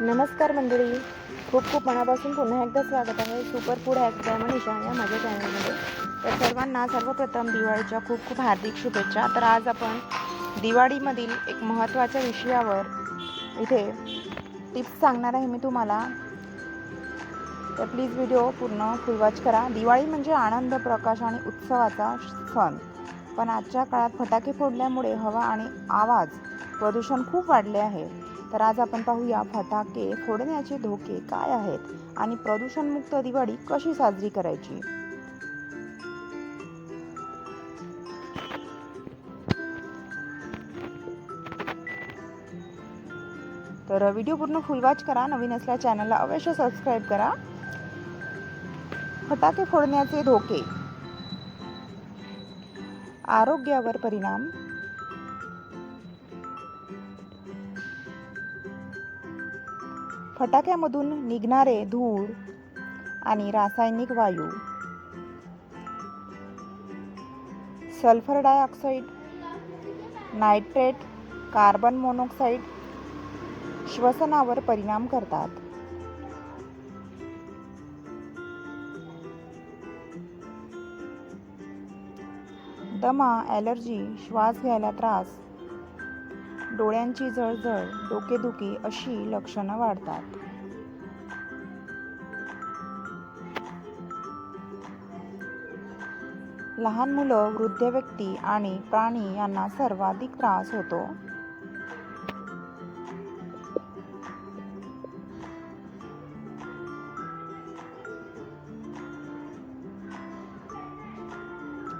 नमस्कार मंडळी. खूप खूप मनापासून पुन्हा एकदा स्वागत आहे. Super food hack by Manisha या माझ्या चॅनलमध्ये. तर सर्वांना सर्वप्रथम दिवाळीच्या खूप खूप हार्दिक शुभेच्छा. तर आज आपण दिवाळीमधील एक महत्त्वाच्या विषयावर इथे टिप्स सांगणार आहे मी तुम्हाला. तर प्लीज व्हिडिओ पूर्ण फुल वॉच करा. दिवाळी म्हणजे आनंद प्रकाश आणि उत्सवाचा सण. पण आजच्या काळात फटाके फोडल्यामुळे हवा आणि आवाज प्रदूषण खूप वाढले आहे. तर आज आपण पाहूया फटाके फोडण्याचे धोके काय आहेत आणि प्रदूषणमुक्त दिवाळी कशी साजरी करायची? तर व्हिडिओ पूर्ण फुल वॉच करा नवीन असल्या चॅनलला अवश्य सबस्क्राईब करा. फटाके फोडण्याचे धोके. आरोग्यावर परिणाम. फटाक्यामधून निघणारे धूळ आणि रासायनिक वायू. Sulphur dioxide nitrate carbon monoxide श्वसनावर परिणाम करतात. दमा ॲलर्जी श्वास घ्यायला त्रास डोळ्यांची जळजळ डोकेदुखी अशी लक्षणं वाढतात. लहान मुलं वृद्ध व्यक्ती आणि प्राणी यांना सर्वाधिक त्रास होतो.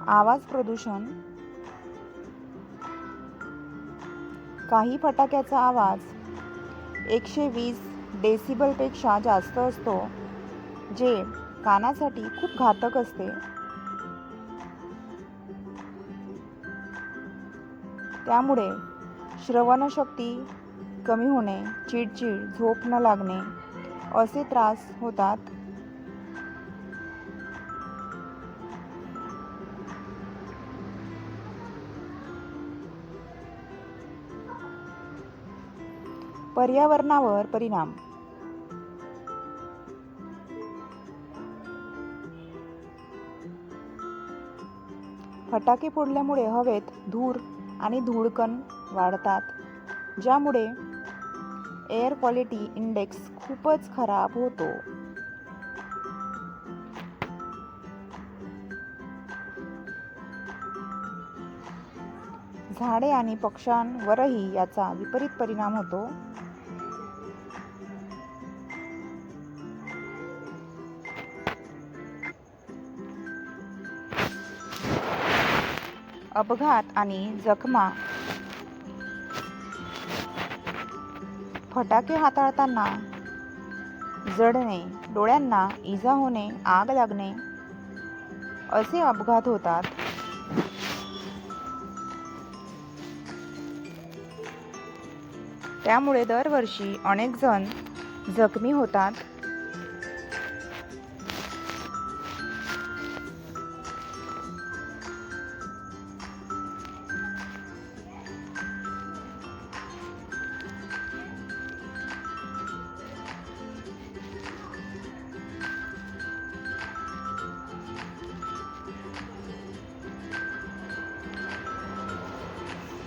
आवाज प्रदूषण काही फटाक्याचा आवाज एकशे वीस डेसिबलपेक्षा जास्त असतो जे कानासाठी खूप घातक असते. त्यामुळे श्रवणशक्ती कमी होणे चिडचिड झोप न लागणे असे त्रास होतात. पर्यावरणावर परिणाम. फटाके फोडल्यामुळे हवेत धूर आणि धूळकण वाढतात ज्यामुळे एअर क्वालिटी इंडेक्स खूपच खराब होतो. झाडे आणि पक्ष्यांवरही याचा विपरीत परिणाम होतो. अपघात आणि जखमा. फटाके हाताळताना जडणे डोळ्यांना इजा होणे आग लागणे असे अपघात होतात. त्यामुळे दरवर्षी अनेक जण जखमी होतात.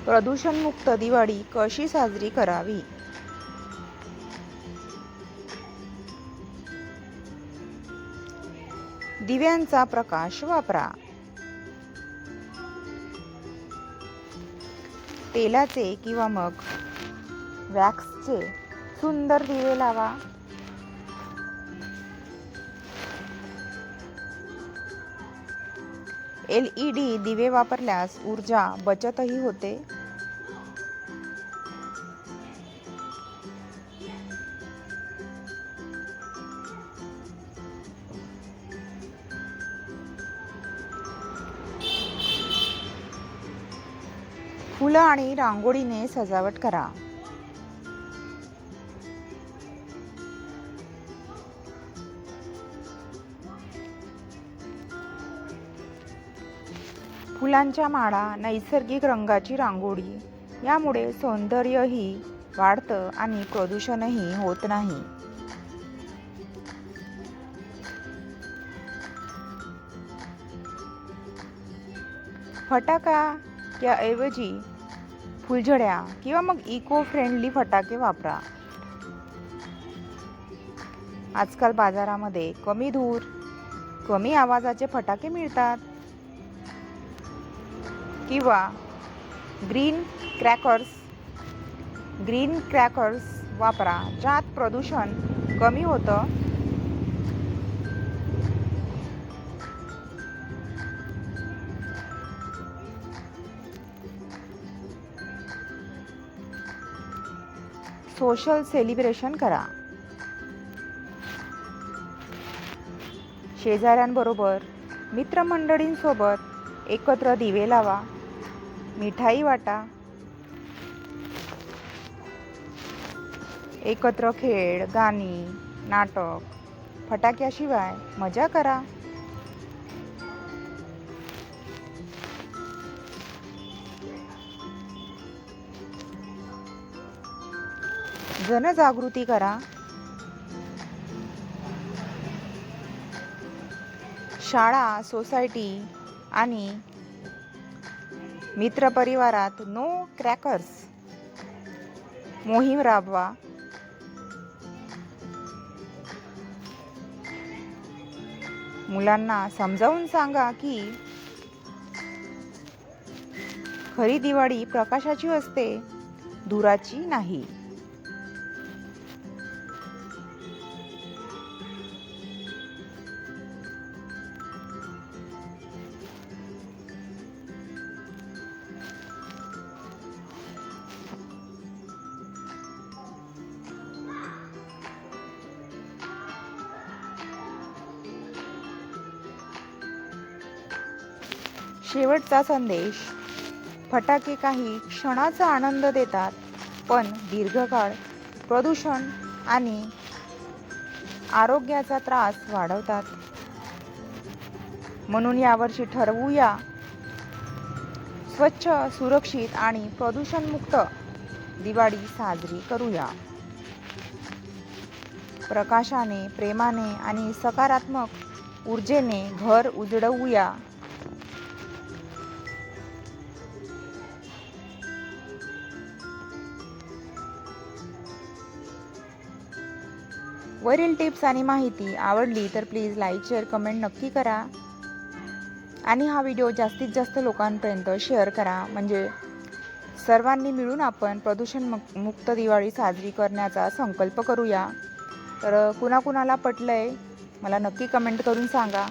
प्रदूषणमुक्त दिवाळी कशी साजरी करावी? दिव्यांचा प्रकाश वापरा. तेलाचे किंवा मग वॅक्सचे सुंदर दिवे लावा. एल ई डी दिवे वापरल्यास ऊर्जा बचतही होते. फुलं आणि रांगोळीने सजावट करा. फुलांच्या माळा नैसर्गिक रंगाची रांगोळी. यामुळे सौंदर्यही वाढतं आणि प्रदूषणही होत नाही. फटाका या ऐवजी फुलझड्या किंवा मग इको फ्रेंडली फटाके वापरा. आजकाल बाजारामध्ये कमी धूर कमी आवाजाचे फटाके मिळतात. किंवा ग्रीन क्रॅकर्स ग्रीन क्रॅकर्स वापरा ज्यात प्रदूषण कमी होतं. सोशल सेलिब्रेशन करा. शेजाऱ्यांबरोबर मित्रमंडळींसोबत एकत्र दिवे लावा. मिठाई वाटा. एकत्र खेळ गाणी नाटक फटाक्याशिवाय मजा करा. जनजागृती करा. शाळा सोसायटी आणि मित्रपरिवारात नो क्रॅकर्स मोहीम राबवा. मुलांना समजावून सांगा की खरी दिवाळी प्रकाशाची असते धुराची नाही. शेवटचा संदेश. फटाके काही क्षणाचा आनंद देतात पण दीर्घकाळ प्रदूषण आणि आरोग्याचा त्रास वाढवतात. म्हणून यावर्षी ठरवूया. स्वच्छ सुरक्षित आणि प्रदूषणमुक्त दिवाळी साजरी करूया. प्रकाशाने प्रेमाने आणि सकारात्मक ऊर्जेने घर उजळवूया वरील टिप्स आणि माहिती आवडली तर प्लीज लाईक शेअर कमेंट नक्की करा. आणि हा व्हिडिओ जास्तीत जास्त लोकांपर्यंत शेअर करा. म्हणजे सर्वांनी मिळून आपण प्रदूषण मुक्त दिवाळी साजरी करण्याचा संकल्प करूया. तर कुणाकुणाला पटलं आहे मला नक्की कमेंट करून सांगा.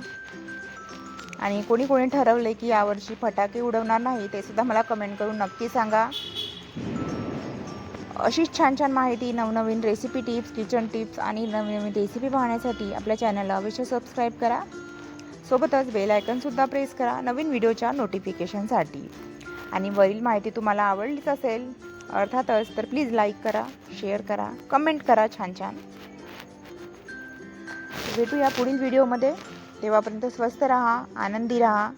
आणि कोणी कोणी ठरवलं आहे की यावर्षी फटाके उडवणार नाही ते सुद्धा मला कमेंट करून नक्की सांगा. अशीच छान छान माहिती नवनवीन रेसिपी टिप्स किचन टिप्स आणि नवीन नवीन रेसिपी पाहण्यासाठी आपल्या चॅनलला अवश्य सबस्क्राईब करा. सोबतच बेल आयकनसुद्धा प्रेस करा नवीन व्हिडिओच्या नोटिफिकेशनसाठी आणि वरील माहिती तुम्हाला आवडलीच असेल अर्थातच तर प्लीज लाईक करा शेअर करा कमेंट करा छान छान. भेटूया पुढील व्हिडिओमध्ये तेव्हापर्यंत स्वस्त राहा आनंदी राहा.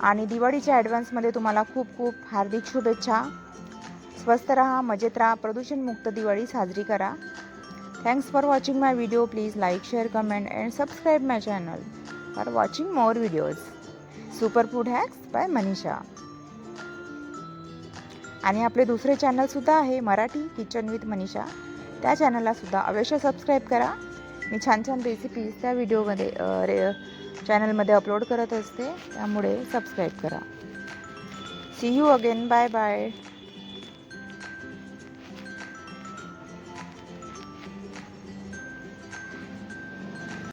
आणि दिवाळीच्या ॲडव्हान्समध्ये तुम्हाला खूप खूप हार्दिक शुभेच्छा. स्वस्थ राहा मजेत राहा प्रदूषणमुक्त दिवाळी साजरी करा. Thanks for watching my video please like share comment and subscribe my channel for watching more videos super food hacks by Manisha आणि आपले दुसरे चॅनलसुद्धा आहे मराठी किचन विथ मनीषा त्या चॅनललासुद्धा अवश्य सबस्क्राईब करा. मी छान छान रेसिपीज त्या व्हिडिओमध्ये रे चॅनलमध्ये अपलोड करत असते त्यामुळे सबस्क्राईब करा. See you again bye bye